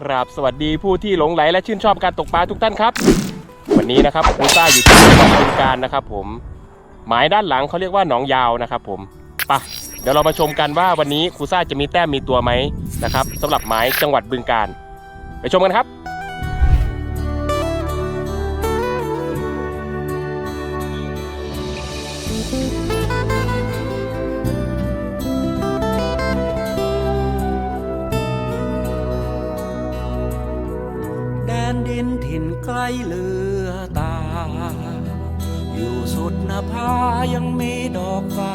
กราบสวัสดีผู้ที่หลงไหลและชื่นชอบการตกปลาทุกท่านครับ วันนี้นะครับครูซ่าอยู่ที่จังหวัดบึงกาฬนะครับ ผมหมายด้านหลังเขาเรียกว่าหนองยาวนะครับ ผมไปะเดี๋ยวเรามาชมกันว่าวันนี้ครูซ่าจะมีแต้มมีตัวไหมนะครับสำหรับหมายจังหวัดบึงกาฬไปชมกันครับ นดินถิ่นไกล้เลือตา อยู่สุดนภายังมีดอกฟ้า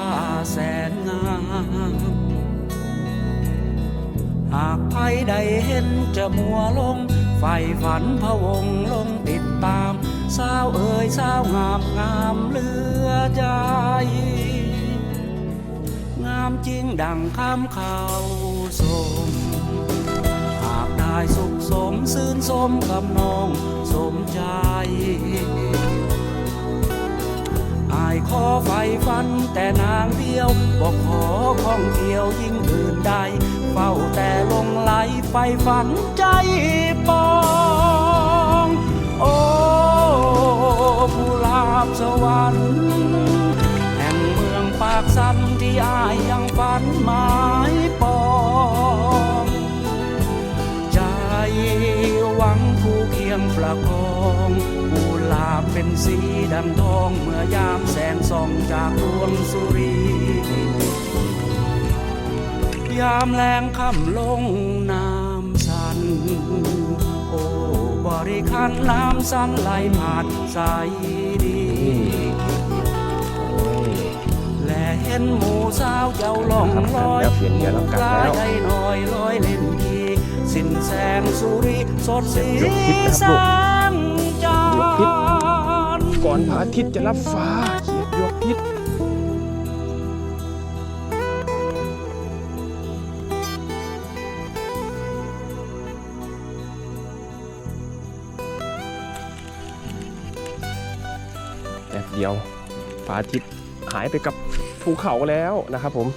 แสนงาม หากใครได้เห็นจะมัวลงไฟฝันพะวงลงติดตาม สาวเอ๋ยสาวงามงามเลือใจงามจริงดังคำข่าวสมากได้สุขสมซื่นสมกับน้องสมใจอายขอไฟฟันแต่นางเดียว บอกขอข้องเที่ยวยิ่งอื่นใด เฝ้าแต่ลงไหลไฟฝันใจปองโอ้ผู้ลาบสวรรค์แห่งเมืองปากสันที่อายยังฝันหมายปอง หวังผู้เคียงประคองผู้ลาบเป็นสีดังทองเมื่อยามแสงส่องจากดวงสุรี ยามแรงค่ำลงน้ำสัน โอ้บริคันน้ำสันไหลผ่านใสดีและเห็นหมูสาวเจ้าล่องลอยครับเปลี่ยนเหยื่อแล้วกลับแล้วปาได้น้อยลอยเล่นที สินแสงสุริสดสียกพิษนะครับแสลูกงจานก่อนพระอาทิตย์จะรับฟ้าเขียดยกพิษแป๊บเดียวพระอาทิตย์หายไปกับภูเขาแล้วนะครับผม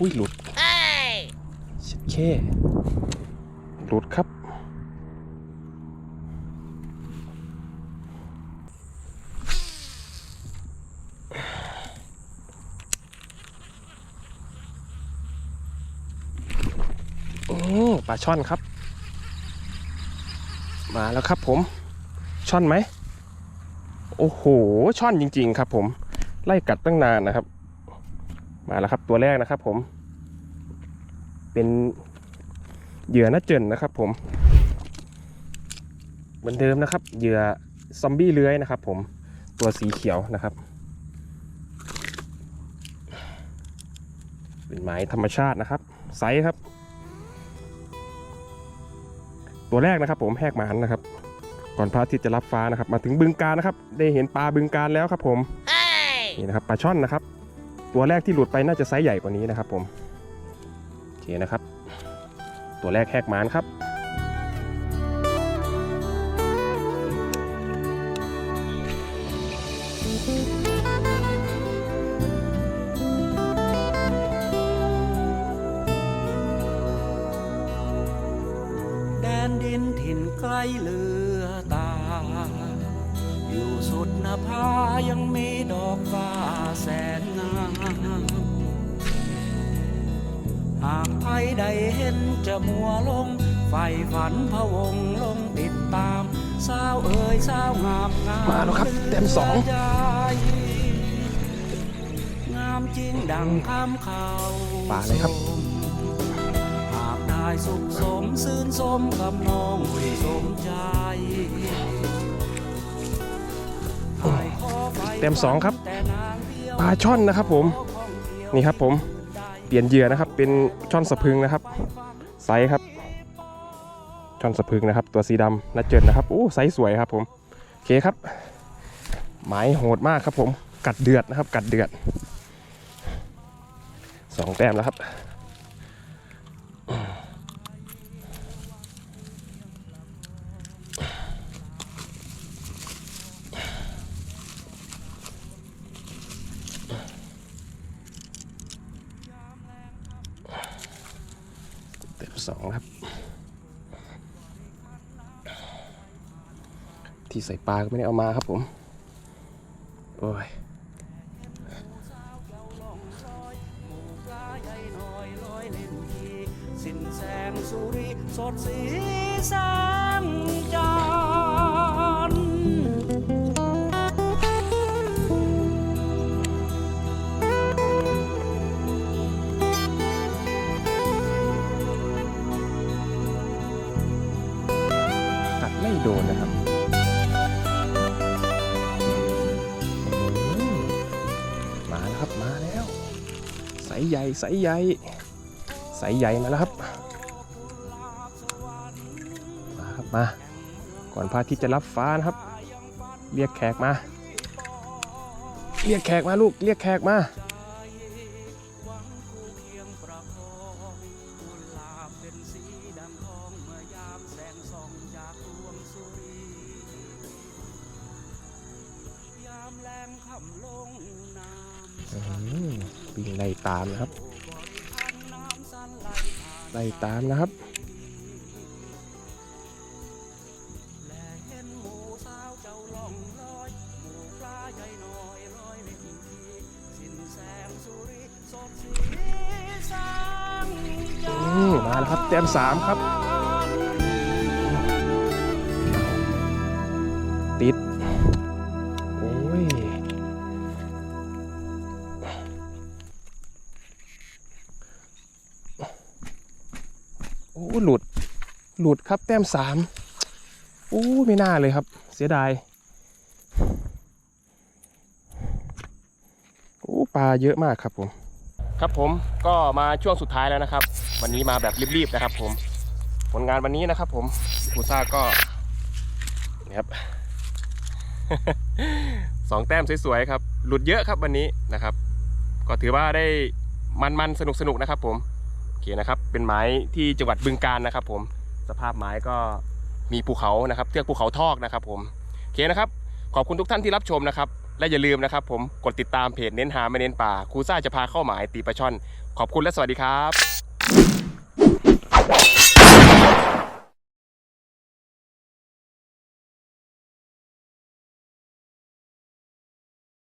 อ้ยหลุดชิดแค่หลุดครับ โอ้ปลาช่อนครับ มาแล้วครับผม ช่อนไหม โอ้โห ช่อนจริง ๆ ครับผม ไล่กัดตั้งนานนะครับ มาแล้วครับตัวแรกนะครับผม เป็นเหยื่อน้าเจินนะครับผม เหมือนเดิมนะครับ เหยื่อซอมบี้เลื้อยนะครับผมตัวสีเขียวนะครับ เป็นไม้ธรรมชาตินะครับ ไซส์ครับ ตัวแรกนะครับ ผมแหกหมานนะครับ ก่อนพระอาทิตย์จะรับฟ้านะครับ มาถึงบึงการนะครับ ได้เห็นปลาบึงการแล้วครับ ผมนี่นะครับปลาช่อนนะครับ ตัวแรกที่หลุดไปน่าจะไซส์ใหญ่กว่านี้นะครับผมโอเคนะครับ ตัวแรกแหกหมานครับแดนดินถิ่นไกล้เลือตา อยู่สุดนภายังมีดอกฟ้าากใครได้เห็นจะมัวลงไฟฝันพะวงลงติดตามสาวเอ๋ยสาวงามงามมาแล้วครับเต็มสองใจงามจริงดังคำเขาปลาเลยครับหากได้สุขสมซื่นสมกับน้องสมใจให้ขอไฟเต็มสองครับแต่นางเดียวปลาช่อนนะครับผม นี่ครับผม เปลี่ยนเหยื่อนะครับ เป็นช่อนสะพึงนะครับ ไซส์ครับ ช่อนสะพึงนะครับ ตัวสีดำนัดเจิดนะครับ โอ้ไซส์สวยครับผมโอเคครับ หมายโหดมากครับผม กัดเดือดนะครับ กัดเดือดสองแต้มแล้วครับ สองครับ ที่ใส่ปลาก็ไม่ได้เอามาครับผม โอ้ยสินแสงสุริสดสีแสงจา โดนนะครับมาแล้วครับมาแล้วใสใหญ่ใสใหญ่ใสใหญ่มาแล้วครับ มาครับมา ก่อนพระอาทิตย์จะรับฟ้านะครับ เรียกแขกมา เรียกแขกมาลูกเรียกแขกมา วิ่งไล่ตามนะครับพันน้ำสันไล่ตามนะครับเห็นหมูสาแสงสุริสดสีสังจัอืมมาแล้วครับแต้มสามครับ ติด หลุดครับแต้มสามโอ้ไม่น่าเลยครับ เสียดายโอ้ปลาเยอะมากครับผม ครับผมก็มาช่วงสุดท้ายแล้วนะครับ วันนี้มาแบบรีบๆนะครับ ผม ผลงานวันนี้นะครับ ผมคูซ่าก็นี่ครับสองแต้มสวยๆครับ หลุดเยอะครับวันนี้นะครับ ก็ถือว่าได้มันๆสนุกๆนะครับ ผมโอเคนะครับ เป็นไม้ที่จังหวัดบึงกาฬนะครับ ผม สภาพไม้ก็มีภูเขานะครับเทือกภูเขาทอกนะครับ ผมโอเคนะครับ ขอบคุณทุกท่านที่รับชมนะครับ และอย่าลืมนะครับ ผมกดติดตามเพจเน้นหาไม่เน้นป่าครูซ่าจะพาเข้าหมายตีปลาช่อน ขอบคุณและสวัสดีครับ